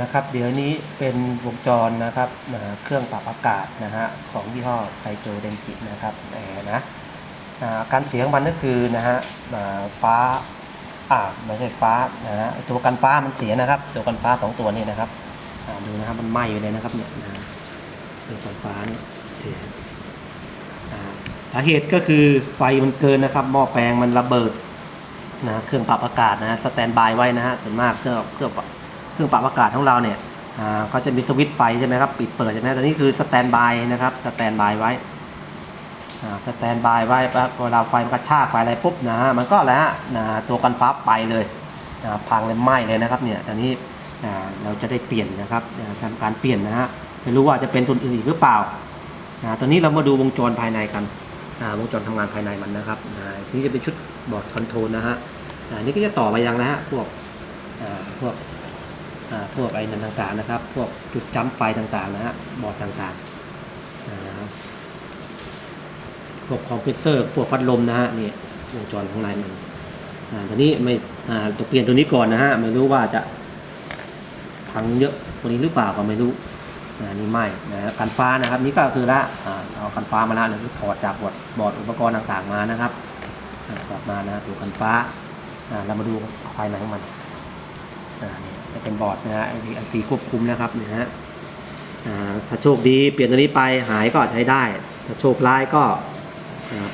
นะครับ เดี๋ยวนี้เป็นวงจรนะครับนะเครื่องปรับอากาศนะฮะของยี่ห้อไซโจเดนจินะครับแอร์นะการเสียของมันก็คือนะฮะฟ้าอ่าไม่ใช่ฟ้านะฮะตัวกันฟ้ามันเสียนะครับ ตัวกันฟ้าสองตัวนี้นะครับดูนะครับมันไหม้อยู่เลยนะครับเนี่ยนะตัวกันฟ้านี่เสียสาเหตุก็คือไฟมันเกินนะครับหม้อแปลงมันระเบิดนะเครื่องปรับอากาศนะสแตนบายไว้นะฮะส่วนมากเครื่องเครื่องปรับ เครื่องปรับอากาศของเราเนี่ยเขาจะมีสวิตช์ไฟใช่ไหมครับปิดเปิดใช่ไหมตอนนี้คือสแตนบายนะครับสแตนบายไว้สแตนบายไว้เวลาไฟมันกระชากไฟอะไรปุ๊บนะฮะมันก็แล้วนะตัวกันฟ้าไปเลยนะพังเลยไหม้เลยนะครับเนี่ยตอนนี้เราจะได้เปลี่ยนนะครับอ่าทำการเปลี่ยนนะฮะไม่รู้ว่าจะเป็นทุนอื่นอีกหรือเปล่าอ่าตอนนี้เรามาดูวงจรภายในกันวงจรทำงานภายในมันนะครับอ่าทีนี้จะเป็นชุดบอร์ดคอนโทรลนะฮะอ่านี่ก็จะต่อไปยังนะฮะพวกพวก พวกไอ้นั่นต่างๆนะครับ พวกจุดจ้ำไฟต่างๆนะฮะบอร์ดต่างๆพวกคอมเพรสเซอร์พวกพัดลมนะฮะนี่วงจรข้างในมันอ่าตอนนี้ไม่อ่าจะเปลี่ยนตัวนี้ก่อนนะฮะไม่รู้ว่าจะพังเยอะกว่านี้หรือเปล่าก็ไม่รู้อ่านี่ไม่นะฮะกันฟ้านะครับ นี่ก็คือละอ่าเอากันฟ้ามาละหรือถอดจากบอร์ดบอร์ดอุปกรณ์ต่างๆมานะครับอ่าถอดมานะตัวกันฟ้าอ่าเรามาดูภายในของมัน จะเป็นบอร์ดนะฮะไอซีควบคุมนะครับเนี่ยฮะถ้าโชคดีเปลี่ยนตัวนี้ไปหายก็ใช้ได้ ถ้าโชคร้ายก็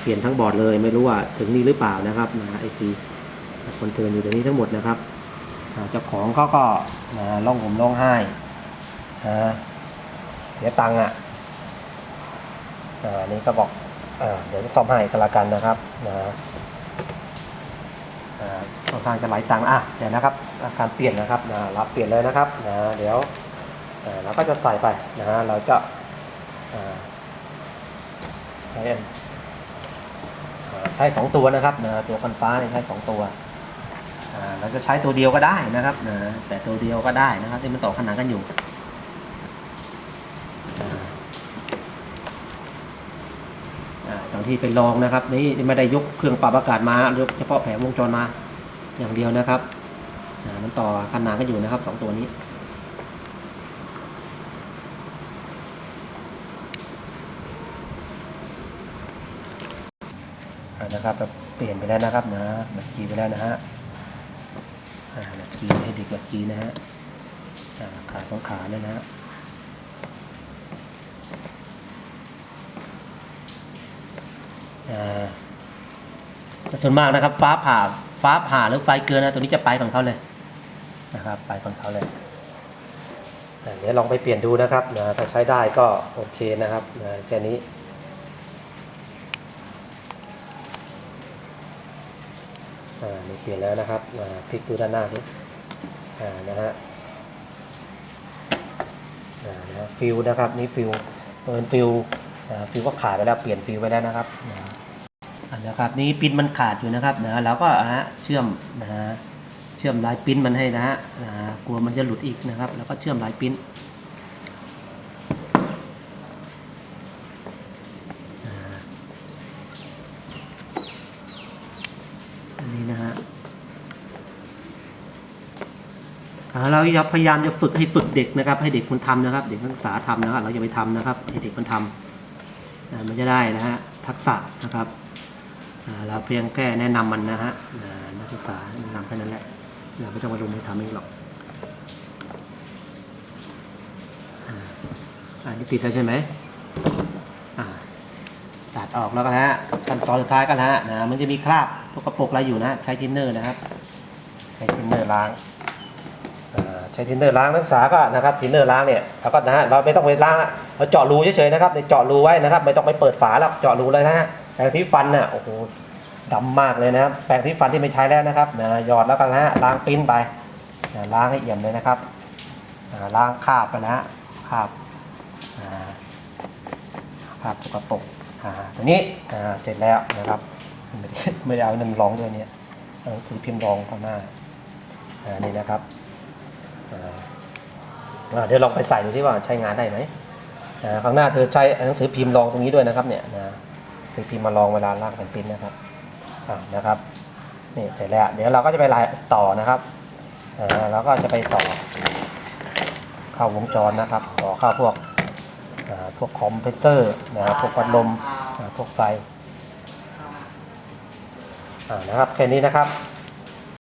เปลี่ยนทั้งบอร์ดเลยไม่รู้ว่าถึงนี่หรือเปล่านะครับนะไอซีคนเทนอยู่ตัวนี้ทั้งหมดนะครับเจ้าของเขาก็นะร้องห่มร้องไห้เสียตังค์อะอ่านี่ก็บอกอเดี๋ยวจะซ่อมให้ก็แล้วกันนะครับนะ อ่าค่อนข้างจะไหลตังอะเดี๋ยวนะครับการเปลี่ยนนะครับนะเราเปลี่ยนเลยนะครับนะเดี๋ยวเราก็จะใส่ไปนะเราจะใช้ใช้สองตัวนะครับนะตัวกันฟ้าเนี่ยใช้สองตัวเราจะใช้ตัวเดียวก็ได้นะครับนะแต่ตัวเดียวก็ได้นะครับที่มันต่อขนานกันอยู่อ่า อ่าตอนที่ไปลองนะครับ นี่ไม่ได้ยกเครื่องปรับอากาศมายกเฉพาะแผงวงจรมาอย่างเดียวนะครับมันต่อขนานกันอยู่นะครับสองตัวนี้นะครับเปลี่ยนไปแล้วนะครับนะแบบจีไปแล้วนะฮะอ่าแบบจีให้เด็กแบบจีนะฮะอ่าของขาเนี่ยนะฮะอ่าแต่ ส่วนมากนะครับ ฟ้าผ่าฟ้าผ่าหรือไฟเกินนะตัวนี้จะไปของเขาเลยนะครับ ไปของเขาเลยเดี๋ยวลองไปเปลี่ยนดูนะครับนะถ้าใช้ได้ก็โอเคนะครับนะแค่นี้อ่านี่เปลี่ยนแล้วนะครับอ่าพลิกดูด้านหน้าดิอ่านะฮะอ่านะฮะฟิลนะครับนี่ฟิลเปิดฟิลฟิลก็ขาดไปแล้วเปลี่ยนฟิลไปแล้วนะครับ นะครับนี่ปิ้นมันขาดอยู่นะครับนะเราก็นะเชื่อมนะฮะเชื่อมลายปิ้นมันให้นะฮะนะกลัวมันจะหลุดอีกนะครับ แล้วก็เชื่อมลายปิ้นนนี้นะฮะเราพยายามจะฝึกให้ฝึกเด็กนะครับ ให้เด็กมันทำนะครับ เด็กนักศึกษาทำนะครับ เราอย่าไปทำนะครับให้เด็กมันทำมันจะได้นะฮะทักษะนะครับ เราเพียงแค่แนะนำมันนะฮะนักศึกษาแนะนำแค่นั้นแหละเราไม่ต้องมาลงมือทำเองหรอกอันนี้ติดแล้วใช่ไหมตัดออกแล้วกันฮะขั้นตอนสุดท้ายกันฮะนะมันจะมีคราบสกปรกอะไรอยู่นะ ใช้ทินเนอร์นะครับ ใช้ทินเนอร์ล้างใช้ทินเนอร์ล้างนักศึกษาก็นะครับทินเนอร์ล้างเนี่ยเราก็นะฮะเราไม่ต้องไปล้างละเราเจาะรูเฉยๆนะครับเจาะรูไว้นะครับ ไม่ต้องไปเปิดฝาแล้วเจาะรูเลยนะฮะ แปรงที่ฟันน่ะโอ้โหดำมากเลยนะครับแปรงที่ฟันที่ไม่ใช้แล้วนะครับนะหยอดแล้วกันนะฮะล้างปิ้นไปนะล้างให้เอี่ยมเลยนะครับอ่าล้างคราบไปนะฮะคราบอ่าคราบสกปรกอ่าตัวนี้อ่าเสร็จแล้วนะครับไม่ได้ไม่ได้เอาหนึ่งรองด้วยเนี่ยเอาหนังสือพิมพ์รองข้างหน้าอ่านี่นะครับเดี๋ยวลองไปใส่ดูที่ว่าใช้งานได้ไหมข้างหน้าเธอใช้หนังสือพิมพ์รองตรงนี้ด้วยนะครับเนี่ยนะื้อพิมพ์มาลองเวลาลากแผ่นพิมพ์นะครับอ่านะครับนี่เสร็จแล้วเดี๋ยวเราก็จะไปลายต่อนะครับอ่เราก็จะไปต่อเข้าวงจรนะครับ ต่อเข้าพวกพวกคอมเพรสเซอร์นะพวกพัดลมพวกไฟนะครับแค่นี้นะครับ